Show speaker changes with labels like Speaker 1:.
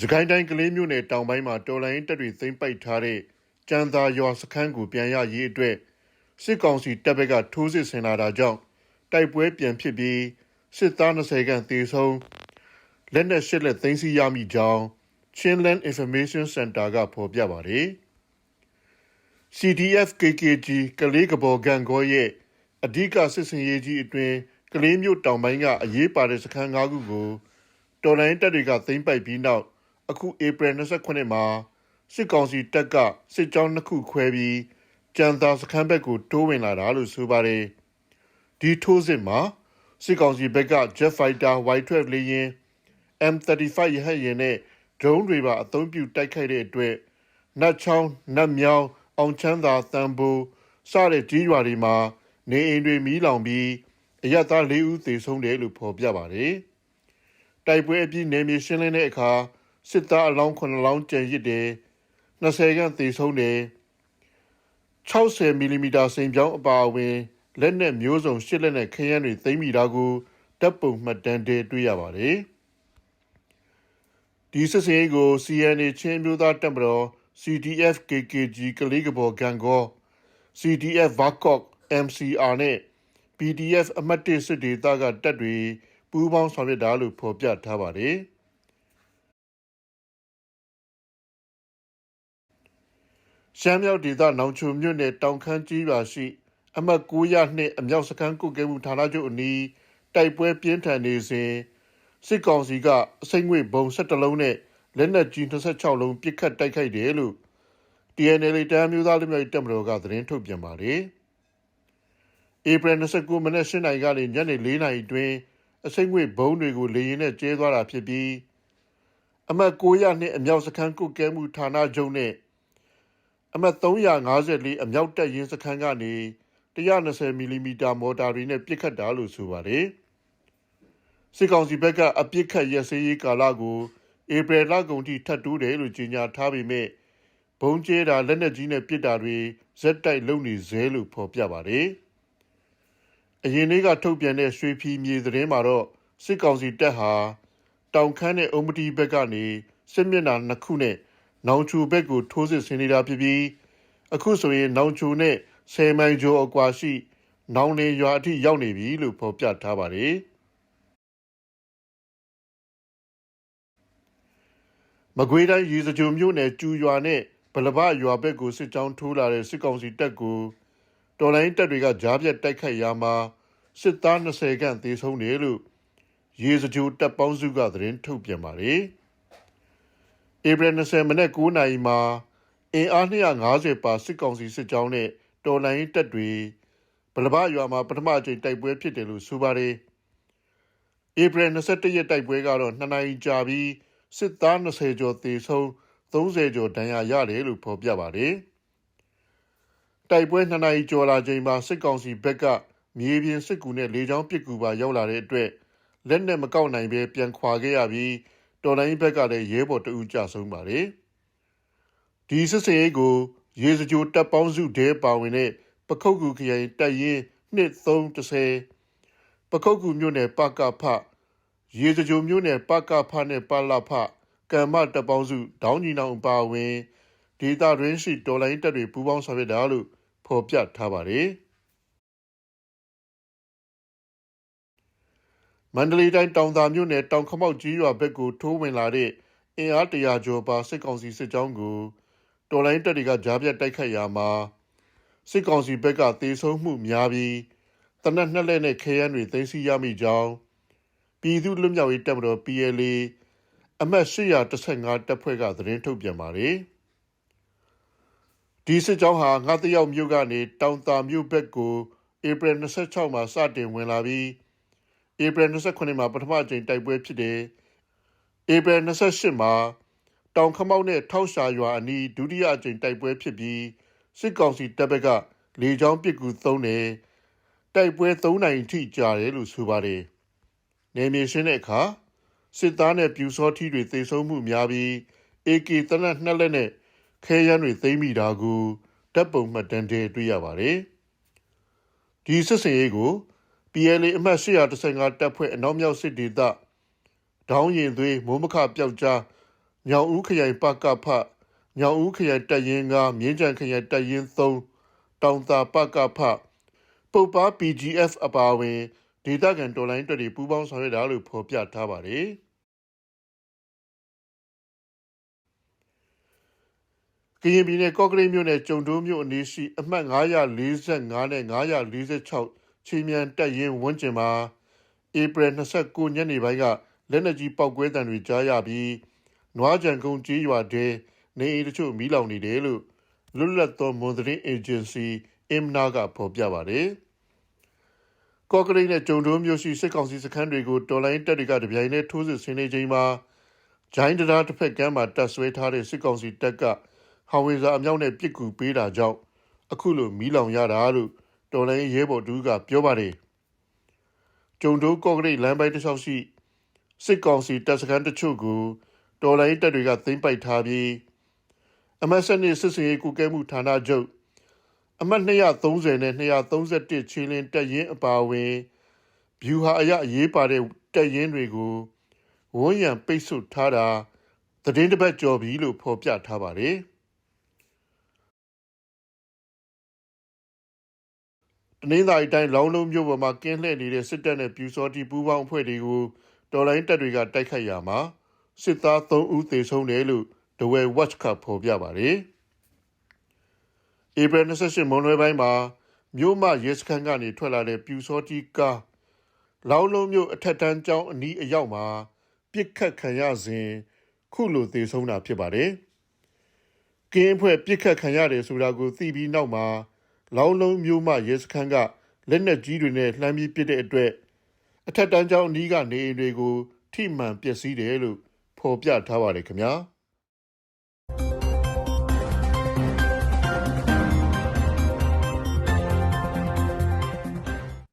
Speaker 1: စကိုင်းတိုင်းကလေးမြို့နယ်တောင်ပိုင်းမှာတော်လိုင်းတပ်တွေသိမ်းပိုက်ထားတဲ့ကြံသာရွာစခန်းကိုပြန်ရရေးအတွက်စစ်ကောင်စီတပ်ဘက်ကထိုးစစ်ဆင်လာတာကြောင့်တိုက်ပွဲပြန်ဖြစ်ပြီးစစ်သား20ခန့်သေဆုံးလက်နက်ရှစ်လက်သိမ်းဆည်းရမိကြောင်း Chinland Information Center ကဖော်ပြပါတယ်။ CDF KKG ကလေးကဘော်ကန်ကောရဲ့အဓိကစစ်စင်ရေးကြီးအတွင်ကလေးမြို့တောင်ပိုင်းကအရေးပါတဲ့စခန်း၅ခုကိုတော်လိုင်းတပ်တွေကသိမ်းပိုက်ပြီးနောက် အခုဧပြီ29မှာစစ်ကောင်စီတပ်ကစစ်ကြောင်းနှစ်ခုခွဲပြီးကြံသာစခန်းဘက်ကိုတိုးဝင်လာတာလို့ဆိုပါတယ်ဒီထိုးစစ်မှာစစ်ကောင်စီဘက်က Jet Fighter Y12 လေယာဉ် M35 ရဟတ်ယာဉ်နဲ့ drone တွေပါအသုံးပြုတိုက်ခိုက်တဲ့အတွက်နတ်ချောင်းနတ်မြောင်းအောင်ချမ်းသာတန်ဘူစတဲ့ကြီးရွာတွေမှာနေအိမ်တွေမီးလောင်ပြီးအရသား၄ဦးသေဆုံးတယ်လို့ဖော်ပြပါတယ်တိုက်ပွဲအပြီးနေမြေရှင်းလင်းတဲ့အခါ စစ်သားအလောင်း9လောင်းကျန်ရစ်တယ်20ခန့်သေဆုံးတယ်60မီလီမီတာစိန်ပြောင်းအပါအဝင်လက်နက်မျိုးစုံရှစ်လက်နက်ခရမ်းတွေသိမ်းမိတာကိုတပ်ပုံမှတ်တမ်းတွေတွေ့ရပါတယ်ဒီစစ်စင်ရေးကို CNA ချင်းမျိုးသားတပ်မတော် CDF KKG ကလေးကဘော်ဂန်ကော CDF Vakok MCR နဲ့ PDF အမှတ်1စစ်ဒေသကတပ်တွေပူးပေါင်းဆောင်ရွက်တာလို့ဖော်ပြထားပါတယ်။ ရှမ်းမြောက်ဒေသနောင်ချုံမြို့နယ်တောင်ခမ်းကြီးရွာရှိ အမှတ်900နှင့်အမြောက်စခန်းကုတ်ကဲမှုဌာနချုပ်အနီးတိုက်ပွဲပြင်းထန်နေစဉ်စစ်ကောင်စီကအစိမ့်ငွေဘုံ17လုံးနဲ့လက်နက်ကြီး26လုံးပစ်ခတ်တိုက်ခိုက်တယ်လို့ TNL တမ်းမျိုးသားလူမျိုးတပ်မတော်ကသတင်းထုတ်ပြန်ပါတယ်။ဧပြီ29မနက်၈နာရီကနေညနေ4နာရီအတွင်းအစိမ့်ငွေဘုံတွေကိုလေရင်နဲ့ကျဲသွားတာဖြစ်ပြီးအမှတ်900နှစ်အမြောက်စခန်းကုတ်ကဲမှုဌာနချုပ်နဲ့ အမှတ်354အမြောက်တပ်ရင်းစခန်းကနေ120မီလီမီတာမော်တာတွေနဲ့ပစ်ခတ်တာလို့ဆိုပါတယ်စစ်ကောင်စီဘက်ကအပစ်ခတ်ရစရေးကာလကိုဧပြီလကုန်ထိထပ်တိုးတယ်လို့ကြေညာထားပေမဲ့ဘုံကျဲတာလက်နက်ကြီးနဲ့ပစ်တာတွေဇက်တိုက်လုပ်နေသေးလို့ဖော်ပြပါတယ်။အရင်လေးကထုတ်ပြန်တဲ့ရွှေဖီမြေသတင်းမှာတော့စစ်ကောင်စီတပ်ဟာတောင်ခမ်းနဲ့အုံမတီဘက်ကနေစစ်မျက်နှာနှစ်ခုနဲ့ နောင်ချူဘက်ကိုထိုးစစ်ဆင်နေတာဖြစ်ပြီးအခုဆိုရင်နောင်ချူနဲ့ဆယ်မိုင်ကျော်အကွာရှိ နောင်နေရွာအထိရောက်နေပြီလို့ဖော်ပြထားပါတယ်မကွေးတိုင်းရေစကြိုမြို့နယ်ကျူရွာနဲ့ဗလဘရွာဘက်ကိုစစ်ကြောင်းထိုးလာတဲ့စစ်ကောင်စီတပ်ကိုတော်လိုင်းတပ်တွေကကြားပြတ်တိုက်ခိုက်ရာမှာစစ်သား20ခန့်သေဆုံးတယ်လို့ရေစကြိုတပ်ပေါင်းစုကသတင်းထုတ်ပြန်ပါတယ်။ ဧပြီ20မနေ့9နာရီမှာအင်အား250ပါစစ်ကောင်စီစစ်ကြောင်းနဲ့တော်လိုင်းတပ်တွေဗလဘရွာမှာပထမအကြိမ်တိုက်ပွဲဖြစ်တယ်လို့ဆိုပါတယ်။ဧပြီ21ရက်တိုက်ပွဲကတော့2နာရီကြာပြီးစစ်သား20ကျော်သေဆုံး30ကျော်ဒဏ်ရာရတယ်လို့ဖော်ပြပါတယ်။တိုက်ပွဲ2နာရီကျော်လာချိန်မှာစစ်ကောင်စီဘက်ကမြေပြင်စစ်ကူနဲ့လေကြောင်းပစ်ကူပါရောက်လာတဲ့အတွက်လက်နက်မကောက်နိုင်ဘဲပြန်ခွာခဲ့ရပြီး တော်လိုင်းဘက်ကလည်းရဲဘော်တအူးကြဆုံးပါတယ်ဒီစစ်စင်ရေးကို ရေစကြိုတပ်ပေါင်းစုတဲပါဝင်တဲ့ပခုတ်ကူခရိုင်တပ်ရင်း2330ပခုတ်ကူမြို့နယ်ပကဖရေစကြိုမြို့နယ်ပကဖနဲ့ပလဖကမ္မတပ်ပေါင်းစုဒေါင်းညီနောင်ပါဝင်ဒေတာရင်းရှိတော်လိုင်းတပ်တွေပူးပေါင်းဆောင်ရွက်တာလို့ဖော်ပြထားပါတယ် မန္တလေးတိုင်းတောင်သာမြို့နယ်တောင်ခမောက်ကြီးရွာဘက်ကိုထိုးဝင်လာတဲ့အင်အားတရာကျော်ပါစစ်ကောင်စီစစ်ကြောင်းကိုတော်လိုင်းတပ်တွေကကြားပြတ်တိုက်ခိုက်ရာမှာစစ်ကောင်စီဘက်ကတေဆုံးမှုများပြီးတနက်နှစ်လက်နဲ့ခဲယမ်းတွေသိမ်းဆည်းရမိကြောင်းပြည်သူ့လွတ်မြောက်ရေးတပ်မတော် PLA အမှတ်815တပ်ဖွဲ့ကသတင်းထုတ်ပြန်ပါတယ်။ဒီစစ်ကြောင်းဟာငါးတယောက်မြို့ကနေတောင်တာမြို့ဘက်ကိုဧပြီ26မှာစတင်ဝင်လာပြီး ဧပြီ29မှာပထမအကြိမ်တိုက်ပွဲဖြစ်တယ်။ဧပြီ28မှာတောင်ခမောက်နဲ့ထောက်ရှာရွာအနီးဒုတိယအကြိမ်တိုက်ပွဲဖြစ်ပြီးစစ်ကောင်စီတပ်ဘက်ကလေကြောင်းပစ်ကူသုံးတယ်။တိုက်ပွဲ3နိုင်ထိကြာတယ်လို့ဆိုပါတယ်။နေမြေရှင်းတဲ့အခါစစ်သားနဲ့ပြူစောထီတွေသေဆုံးမှုများပြီး AK တနက်နှစ်လက်နဲ့ခဲယမ်းတွေသိမ်းမိတာကိုတပ်ပုံမှတ်တမ်းတွေတွေ့ရပါတယ်။ဒီစစ်စင်ရေးကို PLA အမှတ်815တပ်ဖွဲ့အနောက်မြောက်စစ်ဒေသဒေါင်းရင်သွေးမိုးမခပျောက်ကြားညောင်ဦးခရိုင်ပကဖညောင်ဦးခရိုင်တပ်ရင်းကမြင်းကြံခရိုင်တပ်ရင်း3တောင်သာပကဖပုပ်ပါ PGF အပါအဝင်ဒေသခံတော်လိုင်းတပ်တွေပူးပေါင်းဆောင်ရွက်တာလို့ဖော်ပြထားပါတယ်ကရင်ပြည်နယ်ကော့ကရိတ်မြို့နယ်ကျုံတိုးမြို့အနီးရှိအမှတ်945နဲ့946 ချင်းမြန်တပ်ရင်းဝန်းကျင်မှာဧပြီ29ညနေပိုင်းကလက်နက်ကြီးပောက်ကွဲတံတွေကြားရပြီးနွားကြံကုန်းကြီးရွာတဲနေအိမ်တချို့မီးလောင်နေတယ်လို့လွတ်လပ်သောမွန်သတင်းအေဂျင်စီအင်မနာကဖော်ပြပါတယ်။ကော့ကရိတ်နဲ့ကျုံတိုးမြို့ရှိစစ်ကောင်စီစခန်းတွေကိုတော်လိုင်းတပ်တွေကတပြိုင်တည်းထိုးစစ်ဆင်နေချိန်မှာဂျိုင်းတရာတစ်ဖက်ကမ်းမှာတပ်ဆွဲထားတဲ့စစ်ကောင်စီတပ်ကဟောင်ဝေဇာအမြောက်နဲ့ပစ်ကူပေးတာကြောင့်အခုလိုမီးလောင်ရတာလို့ တော်လိုင်းရဲဘော်တူကပြောပါတယ်။ကျုံတိုးကော့ကရိတ်လမ်းပိုင်းတစ်လျှောက်ရှိစစ်ကောင်စီတပ်စခန်းတချို့ကိုတော်လိုင်းတပ်တွေကသိမ်းပိုက်ထားပြီးအမတ်စနစ်စစ်စင်ရေးကုကဲမှုဌာနချုပ်အမတ်230နဲ့231ချင်းလင်းတပ်ရင်းအပါအဝင်ဗျူဟာအရအရေးပါတဲ့တပ်ရင်းတွေကိုဝန်းရံပိတ်ဆို့ထားတာသတင်းတစ်ပတ်ကျော်ပြီလို့ဖော်ပြထားပါတယ် တနင်္သာရီတိုင်းလောင်းလုံးမြို့ပေါ်မှာကင်းလှည့်နေတဲ့စစ်တပ်နဲ့ပြူစောတိပူးပေါင်းအဖွဲ့တွေကိုတော်လိုင်းတပ်တွေကတိုက်ခိုက်ရမှာစစ်သား3ဦးသေဆုံးတယ်လို့ဒဝဲ watch ကဖော်ပြပါတယ်။ဧပြီ28မွန်လွဲပိုင်းမှာမြို့မရဲစခန်းကနေထွက်လာတဲ့ပြူစောတိကားလောင်းလုံးမြို့အထက်တန်းကျောင်းအနီးအရောက်မှာပြစ်ခတ်ခံရစဉ်ခုလိုသေဆုံးတာဖြစ်ပါတယ်။ကင်းဖွဲ့ပြစ်ခတ်ခံရတယ်ဆိုတာကိုသိပြီးနောက်မှာ လောင်းလုံးမြို့မရဲစခန်းကလက်နက်ကြီးတွေနဲ့လှမ်းပြီးပစ်တဲ့အတွက်အထက်တန်းကျောင်းအနီးကနေအိမ်တွေကိုထိမှန်ပျက်စီးတယ်လို့ဖော်ပြထားပါတယ်ခင်ဗျာ။